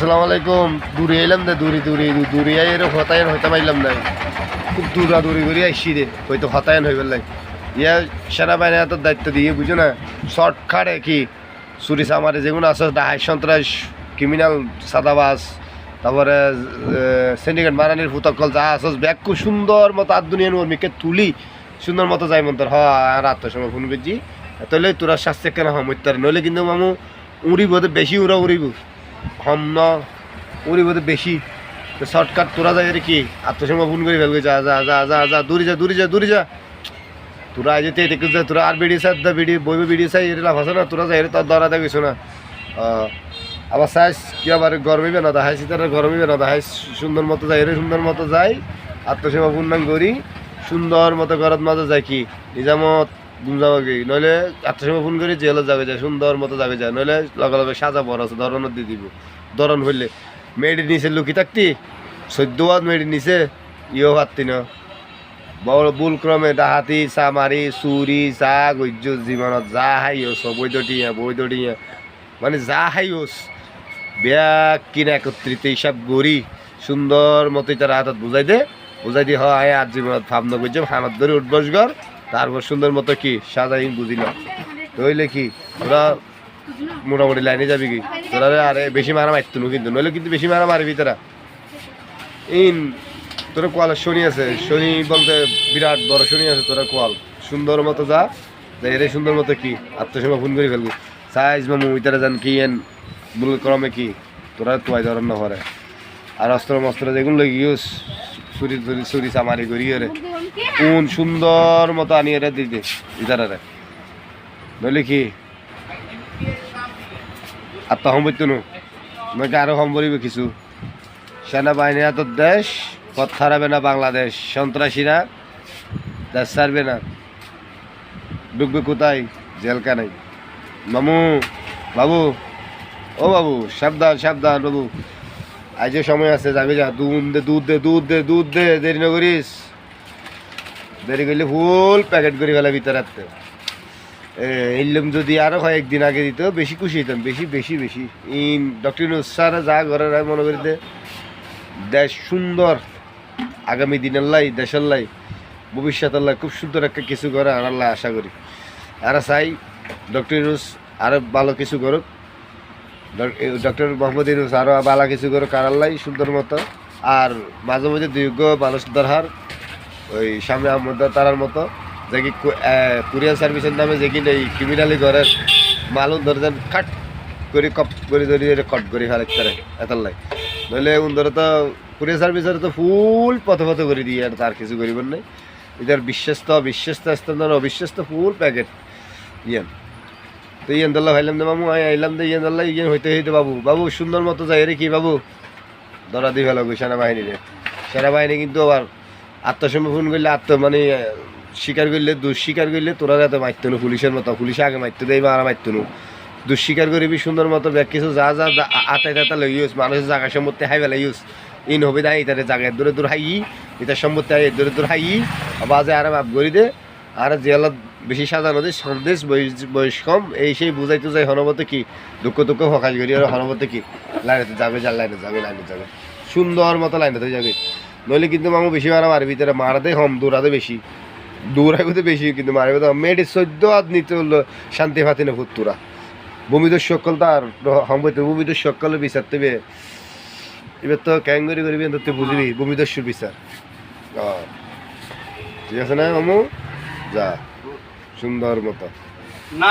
আসসালামু আলাইকুম। দূরে এলাম না দূরে দূরে দূরে আইয়ের হতায়ন হইতে পাইলাম না। খুব দূরা দূরে করে আইসি রে হয়তো হতায়ন হইবার লাই ইয়া সেনাবাহিনী এত দায়িত্ব দিয়ে বুঝো না, শর্টকাটে কি চুরি চামারে যেগুলো আছে ডাহাই সন্ত্রাস ক্রিমিনাল সাদাবাস তারপরে সিন্ডিকেট মারানির ফুতকল যা আছে ব্যাগ খুব সুন্দর মতো আর দুনিয়ার মিকে তুলি, সুন্দর মতো যাই মন্তর হ আর আত্মসময় ফোন বেজি, তাহলে তোরা শাস্তি কেন হম নইলে কিন্তু মামু, উড়িব বেশি উড়া উড়িব হম ন উড়িব তো বেশি। তো শর্টকাট তোরা যায় কি আত্মসময় ফোন করে ফেলবে, যা যা যা যা যা, দূরে যা দূরে যা দূরে যা। তোরা আজ তে দেখে যা তোরা আর বিডি সার দা বিডি বইবে বিডি সাই এর লাভ আছে না, তোরা যাই তার দরা দেখিস না। আবার সাইজ কি আবার গরমিবে না, দেখাইছি তারা গরমিবে না দেখাই সুন্দর মতো যাই রে সুন্দর মতো যাই আত্মসীমা পূর্ণাঙ্গ করি, সুন্দর মতো ঘরত মাঝে যাই কি, নিজামত গুমজামা কি? নইলে আত্মসীমা ফোন করি জেলে যাবে যায়, সুন্দর মতো যাবে যায়। নইলে লগে লগে সাজা বড় আছে ধরনের দিয়ে দিব। ধরন হইলে, মেয়েটি নিচে লুকি থাকতি, সদ্য মেয়েটি নিচে, ইয়েও পারতি না। বড় বুল ক্রমে ডাহাতি, চামারি, চুরি চা গজ্য জীৱনত যা হাইয়স বৈদটিয়া বৈদটিয়া। মানে যা হাইয়স বেয়া কিনা একত্রিত হিসাব গড়ি সুন্দর মতো তার হাতত বুঝাই দে। বুঝাই দি, হয় আর জীবনত ভাবনা করছে হানত ধরে উঠবস ঘর। তারপর সুন্দর মতো কি সাজাই বুঝিলাম নইলে কি, তোরা মোটামুটি লাইনে যাবি কি? তোরা আরে বেশি মারা মারতো কিন্তু, নইলে কিন্তু বেশি মারা মারবি তোরা। ইন, তোর কোয়াল শনি আছে, শনি বলতে বিরাট বড় শনি আছে তোরা কোয়াল। সুন্দর মতো যা যাই রে সুন্দর মতো কি, আত্মসীমা ফোন করে ফেলবি। সাইজ মামু, ইতারা জান কি, এন মূল ক্রমে কি, তোরা তোয়াই ধরন না করে আর অস্ত্র মস্ত্র যেগুলো গিয়েস চুরি করি রে কোন সুন্দর মতো আনিয়ে রে দিতে ইতারা নইলে কি? আত্মা সম্পত্তি নো? নয় আরও সম্পরিবে কিছু? সেনাবাহিনী এত দেশ, পথ হারাবে না বাংলাদেশ। সন্ত্রাসীরা দেশ ছাড়বে না। ডুববে কোথায়? জেলখানায় মামু, বাবু। ও বাবু, সাবধান সাবধান, বাবু। আজ যে সময় আছে, যাবি যা। দুধ দে দুধ দে দুধ দে দুধ দে, দেরি না করিস। দেরি করলে ফুল প্যাকেট করে ফেলে ভিতরে রাখতে এললাম যদি আরও কয়েকদিন আগে দিত, বেশি খুশি হইতাম, বেশি বেশি বেশি। ইন ডক্টর স্যার যা ঘরে রায় মনে করি দেশ সুন্দর। আগামী দিনের লাই, দেশের লাই। ভবিষ্যতের লাই খুব সুন্দর একটা কিছু করে আর আল্লাহ আশা করি। আর চাই ডক্টর ইউনুস আরও ভালো কিছু করুক। ডক্টর মোহাম্মদ ইউনুস আরও বালা কিছু করে আর আল্লাহ সুন্দর মতো। আর মাঝে মাঝে দীর্ঘ মানুষ দরহার ওই সামনে আহমদ তারার মতো। যে কি কুরিয়ার সার্ভিসের নামে যে কিনা এই ক্রিমিনালি ঘরের মালু ধরেন কাট করে কপ করে ধরি কট করে ফেলে তারা এত লাই। নইলে উন ধরে তো কুরিয়ার সার্ভিসের তো ফুল পথে পথে করে দিয়ে আর তার কিছু করিবার নাই। এটার বিশ্বস্ত বিশ্বস্ত স্থান অবিশ্বস্ত ফুল প্যাকেট ইয়েন। তো ইয়েন দল্লা ভাইলাম দে মামু আই আইলাম দে ইয়েন দল্লা ইয়েন হইতে হইতে বাবু। বাবু, সুন্দর মতো যাই রে কি বাবু? ধরা দিয়ে ফেলো সেনাবাহিনীরে সেনাবাহিনী কিন্তু আবার আত্মসমর্পণ করলে আত্ম মানে স্বীকার করলে দুঃস্বীকার করলে তোরা যাতে মারতো না পুলিশের মতো। পুলিশে আগে মারতো দেয় মারা মারতো না। দুঃস্বীকার করিবি সুন্দর মতো, ব্যাগ কিছু যা যা যা, আ- আতাই তাতা লই ইউস। মানুষের জায়গা সম্মতি হাই বেলা ইউস। ইন হবে না ইতারে জায়গায় দূরে দূর হাই ইতার সম্মতি হাই দূরে দূর হাই বাজে আর মাপ করি দে, আর জেলত বেশি সাজানো দে সন্দেশ কম, এই সেই বুঝাইতে যাই হনবতে কি দুঃখ দুঃখ হকাশ করি, আর হনবতে কি লাইনেতে যাবে যা লাইনে যাবে লাইনে যাবে। সুন্দর মতো লাইনেতে যাবে। নইলে কিন্তু মামু বেশি মারা মারবি তারা মারাতে হম দৌড়াতে বেশি। দৌড়াইতে বেশি কিন্তু মারবে তো। মেয়েটি চোদ্দ হাত নিতে হলো শান্তি ফাতি না ফুত্তুরা ভূমিদস্য সকল তার সম্ভবত ভূমিদস্য সকল বিচার তবে। এবার তো ক্যাঙ্গরি করবি তো তুই বুঝবি ভূমিদস্যুর বিচার। ঠিক আছে না মামু? যা। সুন্দর মতো। না